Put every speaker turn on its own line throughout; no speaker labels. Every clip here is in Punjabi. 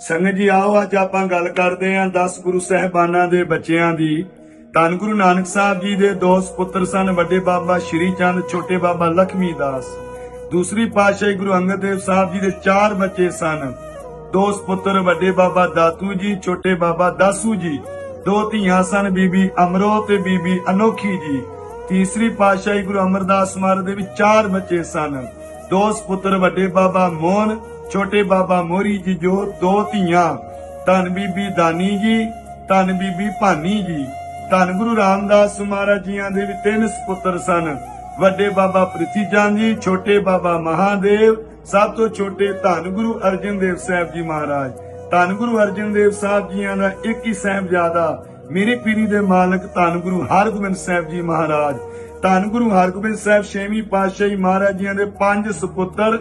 ਸੰਗਤ ਜੀ, ਆਓ ਅੱਜ ਆਪਾਂ ਗੱਲ ਕਰਦੇ ਹਾਂ 10 ਗੁਰੂ ਸਹਿਬਾਨਾਂ ਦੇ ਬੱਚਿਆਂ ਦੀ। ਧੰਨ ਗੁਰੂ ਨਾਨਕ ਸਾਹਿਬ ਜੀ ਦੇ ਦੋ ਸੁਪੁੱਤਰ ਸਨ, ਵੱਡੇ ਬਾਬਾ ਸ਼੍ਰੀ ਚੰਦ, ਛੋਟੇ ਬਾਬਾ ਲਖਮੀ ਦਾਸ। ਦੂਸਰੀ ਪਾਤਸ਼ਾਹੀ ਗੁਰੂ ਅੰਗਦ ਦੇਵ ਸਾਹਿਬ ਜੀ ਦੇ ਚਾਰ ਬੱਚੇ ਸਨ। ਦੋ ਸੁਪੁੱਤਰ ਵੱਡੇ ਬਾਬਾ ਦਾਤੂ ਜੀ, ਛੋਟੇ ਬਾਬਾ ਦਾਸੂ ਜੀ। ਦੋ ਧੀਆਂ ਸਨ, ਬੀਬੀ ਅਮਰੋ ਤੇ ਬੀਬੀ ਅਨੋਖੀ ਜੀ। ਤੀਸਰੀ ਪਾਤਸ਼ਾਹੀ ਗੁਰੂ ਅਮਰਦਾਸ ਮਹਾਰਾਜ ਦੇ ਵੀ ਚਾਰ ਬੱਚੇ ਸਨ। ਦੋ ਸੁਪੁੱਤਰ ਵੱਡੇ ਬਾਬਾ ਮੋਹਨ ਛੋਟੇ ਬਾਬਾ ਮੋਰੀ ਜੀ ਜੋ ਦੋ ਧੀਆਂ, ਧੰਨ ਬੀਬੀ ਦਾਨੀ ਜੀ, ਧੰਨ ਬੀਬੀ ਭਾਨੀ ਜੀ, ਧੰਨ ਗੁਰੂ ਰਾਮਦਾਸ ਮਹਾਰਾਜ ਜੀਆਂ ਦੇ ਵੀ ਤਿੰਨ ਸੁਪੁੱਤਰ ਸਨ। ਵੱਡੇ ਬਾਬਾ ਪ੍ਰਿਥੀ ਜੀ, ਛੋਟੇ ਬਾਬਾ ਮਹਾਦੇਵ, ਸਭ ਤੋਂ ਛੋਟੇ ਧੰਨ ਗੁਰੂ ਅਰਜਨ ਦੇਵ ਸਾਹਿਬ ਜੀ ਮਹਾਰਾਜ। ਧੰਨ ਗੁਰੂ ਅਰਜਨ ਦੇਵ ਸਾਹਿਬ ਜੀਆਂ ਦਾ ਇੱਕ ਹੀ ਸਾਹਿਬਜ਼ਾਦਾ, ਮੇਰੀ ਪੀਰੀ ਦੇ ਮਾਲਕ ਧੰਨ ਗੁਰੂ ਹਰਗੋਬਿੰਦ ਸਾਹਿਬ ਜੀ ਮਹਾਰਾਜ। ਧੰਨ ਗੁਰੂ ਹਰਗੋਬਿੰਦ ਸਾਹਿਬ ਛੇਵੀਂ ਪਾਤਸ਼ਾਹੀ ਮਹਾਰਾਜ ਜੀਆਂ ਦੇ ਪੰਜ ਸੁਪੁੱਤਰ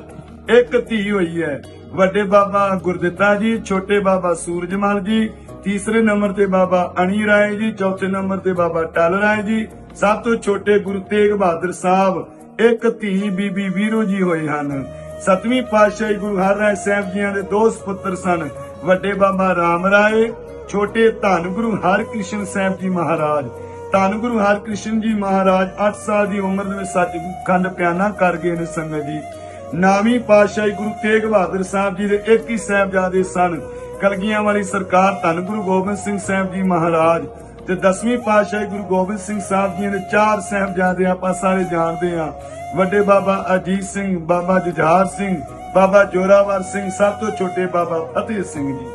ਇੱਕ ਧੀ ਹੋਈ ਹੈ। ਵੱਡੇ ਬਾਬਾ ਗੁਰਦਿੱਤਾ ਜੀ, ਛੋਟੇ ਬਾਬਾ ਸੂਰਜਮਲ ਜੀ, ਤੀਸਰੇ ਨੰਬਰ ਤੇ ਬਾਬਾ ਅਣੀ ਰਾਏ ਜੀ, ਚੌਥੇ ਨੰਬਰ ਤੇ ਬਾਬਾ ਟਲ ਰਾਏ ਜੀ, ਸਭ ਤੋਂ ਛੋਟੇ ਗੁਰੂ ਤੇਗ ਬਹਾਦਰ ਸਾਹਿਬ, ਇੱਕ ਧੀ ਬੀਬੀ ਵੀਰੋ ਜੀ ਹੋਏ ਹਨ। ਸਤਵੀਂ ਪਾਤਸ਼ਾਹੀ ਗੁਰੂ ਹਰਿਰਾਏ ਸਾਹਿਬ ਜੀਆਂ ਦੇ ਦੋ ਸੁਪੁੱਤਰ ਸਨ, ਵੱਡੇ ਬਾਬਾ ਰਾਮ ਰਾਏ, ਛੋਟੇ ਧੰਨ ਗੁਰੂ ਹਰਕ੍ਰਿਸ਼ਨ ਸਾਹਿਬ ਜੀ ਮਹਾਰਾਜ। ਧੰਨ ਗੁਰੂ ਹਰਕ੍ਰਿਸ਼ਨ ਜੀ ਮਹਾਰਾਜ 8 ਸਾਲ ਦੀ ਉਮਰ ਦੇ ਵਿੱਚ ਸੱਚਖੰਡ ਪਿਆਨਾ ਕਰ ਗਏ ਨੇ ਸੰਗਤ ਜੀ। ਨਾਵੀਂ ਪਾਤਸ਼ਾਹੀ ਗੁਰੂ ਤੇਗ ਬਹਾਦਰ ਸਾਹਿਬ ਜੀ ਦੇ ਇੱਕ ਹੀ ਸਾਹਿਬਜ਼ਾਦੇ ਸਨ। ਕਲਗੀਆਂ ਵਾਲੀ ਸਰਕਾਰ ਧੰਨ ਗੁਰੂ ਗੋਬਿੰਦ ਸਿੰਘ ਸਾਹਿਬ ਜੀ ਮਹਾਰਾਜ ਤੇ ਦਸਵੀਂ ਪਾਤਸ਼ਾਹੀ ਗੁਰੂ ਗੋਬਿੰਦ ਸਿੰਘ ਸਾਹਿਬ ਜੀ ਦੇ ਚਾਰ ਸਾਹਿਬਜ਼ਾਦੇ ਆਪਾਂ ਸਾਰੇ ਜਾਣਦੇ ਆ ਵੱਡੇ ਬਾਬਾ ਅਜੀਤ ਸਿੰਘ, ਬਾਬਾ ਜੁਝਾਰ ਸਿੰਘ, ਬਾਬਾ ਜੋਰਾਵਰ ਸਿੰਘ, ਸਭ ਤੋਂ ਛੋਟੇ ਬਾਬਾ ਫਤਿਹ ਸਿੰਘ ਜੀ।